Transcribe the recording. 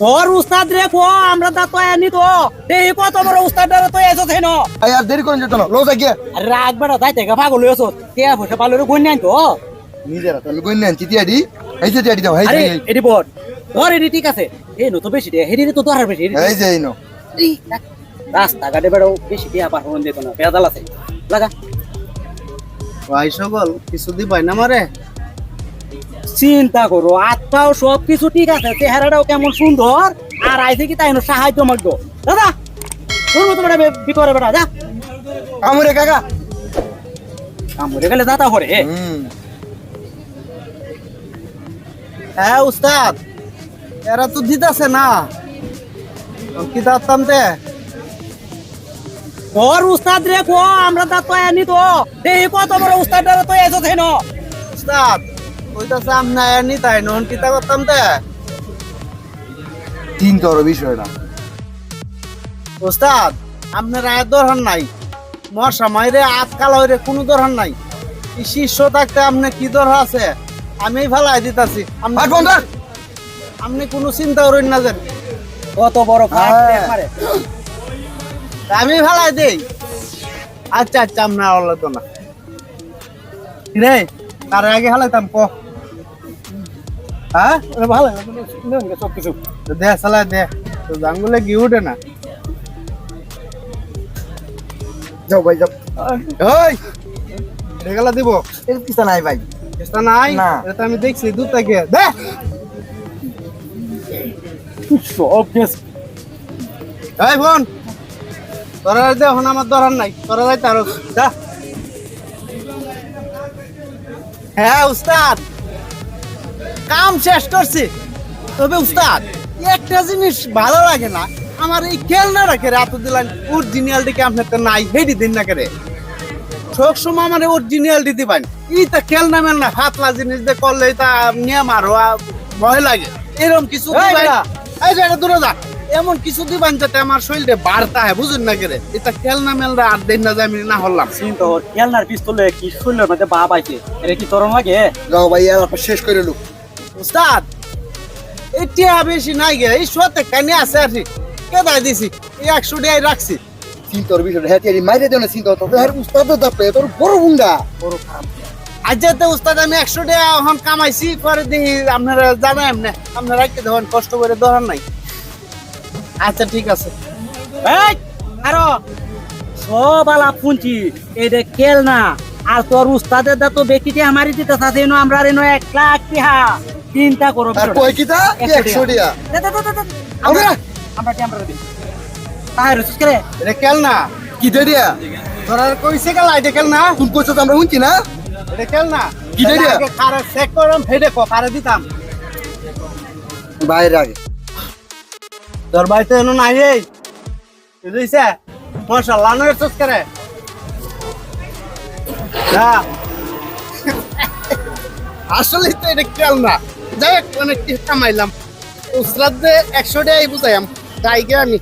তোর উস্তাদ রে কো আমরা তা তো আনি তো। এই কত বড় উস্তাদ রে তো এসো থেন আই আর দেরি করেন যেত না লো যাই গিয়ে আরে রাগ বেড়া যাইতে গা পাগল হইছো কে বসে পালো রে গন্যান তো? নিজেরা তাহলে গই নেন চিটিয়াডি এই যে টিয়াডি দাও এই আরে এডি বট তোর এডি ঠিক আছে। এই নো তো বেশি দে হেডি তো তোর আর বেশি এই যে এই নো রাস্তা ঘাটে বেড়াও বেশি দিয়া পার হন দিত না। পেদাল আছে। লাগা। ভাই সকল কিছু দিবাই না মারে। চিন্তা করো আত্মাও সব কিছু ঠিক আছে চেহারাটাও কেমন সুন্দর আর আইছে কি তাই সাহায্য মাগবো। দাদা শুনব তোমার বিকরে বেড়া যা। আমরে কাকা। কামড়ে গেলে দাদা হরে হ্যাঁ উস্তাদ এরা তো দিতাছে না। কি দাঁতাম তে তোর উস্তাদ রে কো আমরা তা তো আনি তো এই কত বড় উস্তাদ রে তো এসো থেন উস্তাদ কইতাছে আমনা এনি তাই নন কিতা করতাম তে? তিন তোর বিষয়টা উস্তাদ আপনার আয়ের দরকার নাই। মশা মাইরে আজকাল হইরে কোনো দরকার নাই। শিষ্য থাকতে আপনার কি দরকার আছে? আমি ফেলাই দিতাছি। আপনি- কোনো চিন্তা করেন না যেন কত বড়। আমি ফেলাই দেই। আচ্ছা আচ্ছা আপনার লাগতো না। রে? তার আগে ফেলাইতাম ক? হ্যাঁ? ভালো সব কিছু তো দে চালাই দে। তো জাঙ্গুলে কি উঠে না। যাও ভাই যাও। এই রেগালা দিব। এর কিস্তা নাই ভাই। চেষ্টা নাই? এটা আমি দেখছি দূর থেকে। দে। সব এই বোন। তোরা দে এখন আমার দরকার নাই। তোরা যাই তার যা। হ্যাঁ উস্তাদ। কাম শেষ করছি। তবে উস্তাদ একটা জিনিস ভালো লাগে না আমার এই খেলনা রাখে এত দিলাম অরিজিনালটি আপনার তো নাই হেডি দিন না করে। সব সময় আমার অরিজিনালটি দিবেন। ইটা খেলনা মেলনা হাতলা জিনিস দিয়ে করলে তা নিয়ে মারো ভয় লাগে। এরকম কিছু এই। যে দূরে যা। এমন কিছু দিবেন যাতে আমার শরীরে বাড়তা হয় বুঝুন না করে। এটা খেলনা মেলনা আর দিন না আমি না হলাম। চিন্তা কর খেলনার পিস্তলে কি শুনলে মধ্যে বাপ আইছে? এটা কি তরণ লাগে? যাও ভাই শেষ করে লুক। উস্তাদ এটা বেশি নাই গে এই শোতে কানে আছে আর দিছি? এই একশো টাকাই রাখছি। তিন তোর বিষয়টা হ্যাঁ মাইরে দেও না চিন্তা তো হ্যাঁ উস্তাদ দাপে তোর বড় গুন্ডা। আজ যাতে উস্তাদ আমি একশো টাকা এখন কামাইছি পরে দেখি আপনারা জানেন এমনি আপনারা রাখতে দেবেন কষ্ট করে ধরার নাই। আচ্ছা ঠিক আছে। এই আরও। সব শুনছি এই যে খেলনা। আর তোর উস্তাদের দা তো ব্যক্তিটি আমারই দিতে সাথে আমরা এক লাখ টিহা। চিন্তা করো আর। কয় দে, দে, দে। আমরা আমরা আমরা দিই। তাই রসুস করে এটা খেল না। কি দিয়া? ধরার কইছে গেল এটা খেল না? তুমি কইছো তো আমরা শুনছি না? এটা খেল না। কি দিয়ে? খারে চেক করলাম ফেডে কো খারে দিতাম। বাইরে আগে। তোর বাড়িতে এনো নাই এই? বুঝিছে মশাল্লা নয় চুস করে যা। আসলে তো এটা খেয়াল না। যাই হোক অনেক কামাইলাম। উসরাত একশো টাকাই বুঝাইলাম যাই আমি